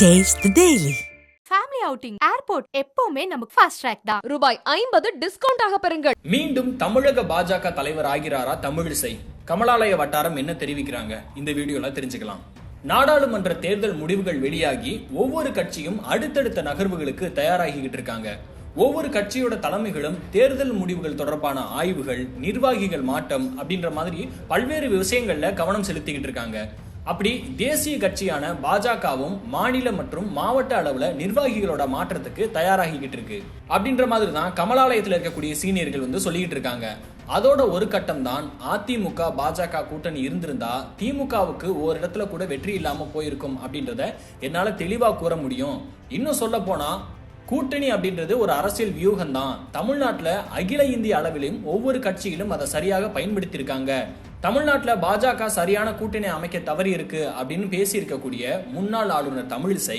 The Daily. Family outing airport எப்பவுமே நமக்கு fast track தான். ரூபாய் ஐம்பது டிஸ்கவுண்ட் ஆக பெறுங்கள். மீண்டும் தமிழக பாஜக தலைவர் ஆகிறாரா தமிழிசை? கமலாலய வட்டாரம் என்ன தெரிவிக்கிறாங்க? இந்த வீடியோல தெரிஞ்சுக்கலாம். நாடாளுமன்ற தேர்தல் முடிவுகள் வெளியாகி ஒவ்வொரு கட்சியும் அடுத்தடுத்த நகர்வுகளுக்கு தயாராகிக்கிட்டு இருக்காங்க. ஒவ்வொரு கட்சியோட தலைமைகளும் தேர்தல் முடிவுகள் தொடர்பான ஆய்வுகள் நிர்வாகிகள் மாற்றம் அப்படின்ற மாதிரி பல்வேறு விஷயங்கள்ல கவனம் செலுத்திக்கிட்டு இருக்காங்க. அப்படி தேசிய கட்சியான பாஜகவும் மாநில மற்றும் மாவட்ட அளவுல நிர்வாகிகளோட மாற்றத்துக்கு தயாராகிக்கிட்டு இருக்கு. அப்படின்ற மாதிரி தான் கமலாலயத்தில் இருக்கக்கூடிய சீனியர்கள் வந்து சொல்லிக்கிட்டு இருக்காங்க. அதோட ஒரு கட்டம் தான் அதிமுக பாஜக கூட்டணி இருந்திருந்தா திமுகவுக்கு ஒரு இடத்துல கூட வெற்றி இல்லாம போயிருக்கும் அப்படின்றத என்னால தெளிவா கூற முடியும். இன்னும் சொல்ல போனா கூட்டணி அப்படின்றது ஒரு அரசியல் வியூகம் தான் தமிழ்நாட்டில் அகில இந்திய அளவிலும் ஒவ்வொரு கட்சியிலும் அதை சரியாக பயன்படுத்தியிருக்காங்க. தமிழ்நாட்டில் பாஜக சரியான கூட்டணி அமைக்க தவறி இருக்கு அப்படின்னு பேசியிருக்கக்கூடிய முன்னாள் ஆளுநர் தமிழிசை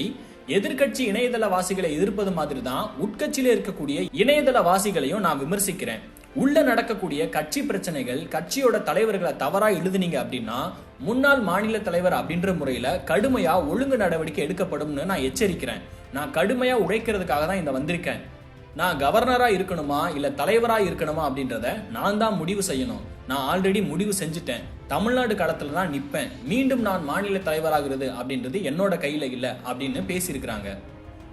எதிர்க்கட்சி இணையதள வாசிகளை எதிர்ப்பது மாதிரி தான் உட்கட்சியில இருக்கக்கூடிய இணையதள வாசிகளையும் நான் விமர்சிக்கிறேன். உள்ள நடக்கக்கூடிய கட்சி பிரச்சனைகள் கட்சியோட தலைவர்களை தவறா எழுதுனீங்க அப்படின்னா முன்னாள் மாநில தலைவர் அப்படின்ற முறையில கடுமையா ஒழுங்கு நடவடிக்கை எடுக்கப்படும்னு நான் எச்சரிக்கிறேன். நான் கடுமையாக உழைக்கிறதுக்காக தான் இந்த வந்திருக்கேன். நான் கவர்னராக இருக்கணுமா இல்லை தலைவராக இருக்கணுமா அப்படின்றத நான் தான் முடிவு செய்யணும். நான் ஆல்ரெடி முடிவு செஞ்சுட்டேன். தமிழ்நாடு களத்தில் தான் நிற்பேன் மீண்டும் நான் மாநில தலைவராகிறது அப்படின்றது என்னோட கையில் இல்லை அப்படின்னு பேசியிருக்கிறாங்க.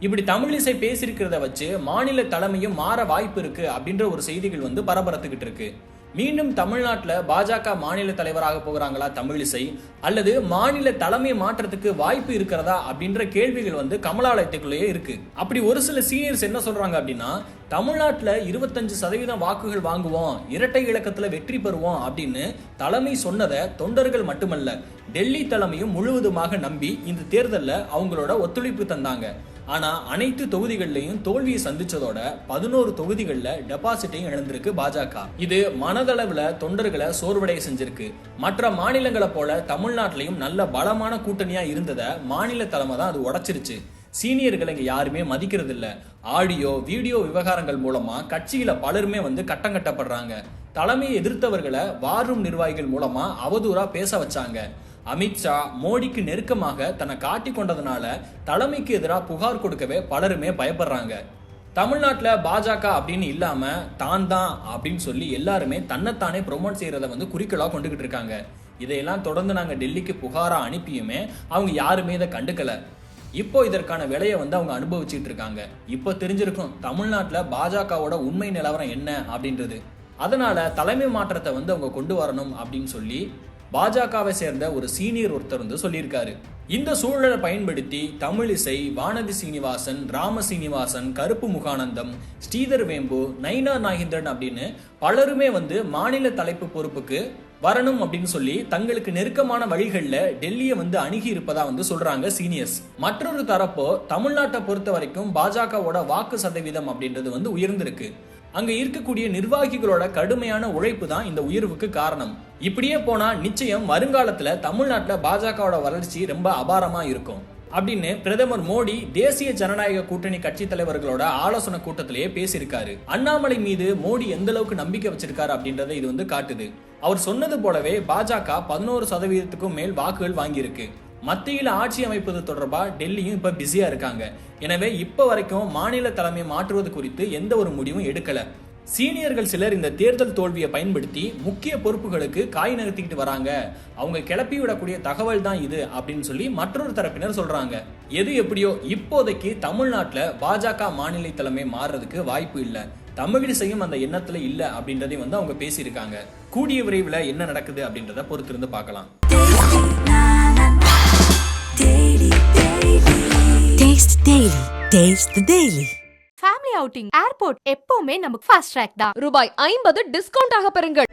இப்படி தமிழிசை பேசியிருக்கிறத வச்சு மாநில தலைமையும் மாற வாய்ப்பு இருக்கு அப்படின்ற ஒரு செய்திகள் வந்து பரபரத்துக்கிட்டு இருக்கு. மீண்டும் தமிழ்நாட்டில் பாஜக மாநில தலைவராக போகிறாங்களா தமிழிசை? அல்லது மாநில தலைமை மாற்றத்துக்கு வாய்ப்பு இருக்கிறதா? அப்படின்ற கேள்விகள் வந்து கமலாலயத்துக்குள்ளேயே இருக்கு. அப்படி ஒரு சில சீனியர்ஸ் என்ன சொல்றாங்க அப்படின்னா தமிழ்நாட்டில் இருபத்தஞ்சு சதவீதம் வாக்குகள் வாங்குவோம் இரட்டை இலக்கத்தில் வெற்றி பெறுவோம் அப்படின்னு தலைமை சொன்னதை தொண்டர்கள் மட்டுமல்ல டெல்லி தலைமையும் முழுவதுமாக நம்பி இந்த தேர்தலில் அவங்களோட ஒத்துழைப்பு தந்தாங்க. ஆனா அனைத்து தொகுதிகள்லையும் தோல்வியை சந்திச்சதோட பதினோரு தொகுதிகளில் டெபாசிட்டையும் இழந்திருக்கு பாஜக. இது மனதளவுல தொண்டர்களை சோர்வடைய செஞ்சிருக்கு. மற்ற மாநிலங்களை போல தமிழ்நாட்டிலையும் நல்ல பலமான கூட்டணியா இருந்ததை மாநில தலைமை தான் அது உடைச்சிருச்சு. சீனியர்களை இங்க யாருமே மதிக்கிறது இல்ல ஆடியோ வீடியோ விவகாரங்கள் மூலமா கட்சியில பலருமே வந்து கட்டம் கட்டப்படுறாங்க. தலைமையை எதிர்த்தவர்களை வாரும் நிர்வாகிகள் மூலமா அவதூறா பேச வச்சாங்க. அமித்ஷா மோடிக்கு நெருக்கமாக தன்னை காட்டி கொண்டதுனால தலைமைக்கு எதிராக புகார் கொடுக்கவே பலருமே பயப்படுறாங்க. தமிழ்நாட்டில் பாஜக அப்படின்னு இல்லாம தான் தான் அப்படின்னு சொல்லி எல்லாருமே தன்னைத்தானே ப்ரொமோட் செய்யறத வந்து குறிக்கலாக கொண்டுகிட்டு இருக்காங்க. இதையெல்லாம் தொடர்ந்து நாங்கள் டெல்லிக்கு புகாராக அனுப்பியுமே அவங்க யாருமே இதை கண்டுக்கல. இப்போ இதற்கான விலையை வந்து அவங்க அனுபவிச்சுட்டு இருக்காங்க. இப்போ தெரிஞ்சிருக்கும் தமிழ்நாட்டில் பாஜகவோட உண்மை நிலவரம் என்ன அப்படின்றது. அதனால தலைமை மாற்றத்தை வந்து அவங்க கொண்டு வரணும் அப்படின்னு சொல்லி பாஜகவை சேர்ந்த ஒரு சீனியர் ஒருத்தர் வந்து சொல்லியிருக்காரு. இந்த சூழலை பயன்படுத்தி தமிழிசை வானதி சீனிவாசன் ராம சீனிவாசன் கருப்பு முகானந்தம் ஸ்ரீதர் வேம்பு நைனா நாகேந்திரன் அப்படின்னு பலருமே வந்து மாநில தலைப்பு பொறுப்புக்கு வரணும் அப்படின்னு சொல்லி தங்களுக்கு நெருக்கமான வழிகளில் டெல்லியை வந்து அணுகி இருப்பதா வந்து சொல்றாங்க சீனியர்ஸ். மற்றொரு தரப்போ தமிழ்நாட்டை பொறுத்த வரைக்கும் பாஜகவோட வாக்கு சதவீதம் அப்படின்றது வந்து உயர்ந்திருக்கு. அங்க இருக்கக்கூடிய நிர்வாகிகளோட கடுமையான உழைப்பு தான் இந்த உயர்வுக்கு காரணம். இப்படியே போனா நிச்சயம் வருங்காலத்துல தமிழ்நாட்டுல பாஜகவோட வளர்ச்சி ரொம்ப அபாரமா இருக்கும். அப்படின்னு பிரதமர் மோடி தேசிய ஜனநாயக கூட்டணி கட்சி தலைவர்களோட ஆலோசனை கூட்டத்திலேயே பேசியிருக்காரு. அண்ணாமலை மீது மோடி எந்த அளவுக்கு நம்பிக்கை வச்சிருக்காரு அப்படின்றத இது வந்து காட்டுது. அவர் சொன்னது போலவே பாஜக பதினோரு சதவீதத்துக்கும் மேல் வாக்குகள் வாங்கியிருக்கு. மத்தியில் ஆட்சி அமைப்பது தொடர்பாக டெல்லியும் இப்போ பிஸியாக இருக்காங்க. எனவே இப்போ வரைக்கும் மாநில தலைமை மாற்றுவது குறித்து எந்த ஒரு முடிவும் எடுக்கலை. சீனியர்கள் சிலர் இந்த தேர்தல் தோல்வியை பயன்படுத்தி முக்கிய பொறுப்புகளுக்கு காய் நகர்த்திக்கிட்டு வராங்க. அவங்க கிளப்பி விடக்கூடிய தகவல் தான் இது அப்படின்னு சொல்லி மற்றொரு தரப்பினர் சொல்றாங்க. எது எப்படியோ இப்போதைக்கு தமிழ்நாட்டில் பாஜக மாநில தலைமை மாறுறதுக்கு வாய்ப்பு இல்லை. தமிழிசையும் அந்த எண்ணத்துல இல்ல அப்படின்றதையும் வந்து அவங்க பேசியிருக்காங்க. கூடிய விரைவில் என்ன நடக்குது அப்படின்றத பொறுத்திருந்து பார்க்கலாம். Taste daily taste daily family outing airport எப்பவுமே நமக்கு ஃபாஸ்ட் ட்ராக் தான். ரூபாய் ஐம்பது டிஸ்கவுண்ட் ஆக பெறுங்கள்.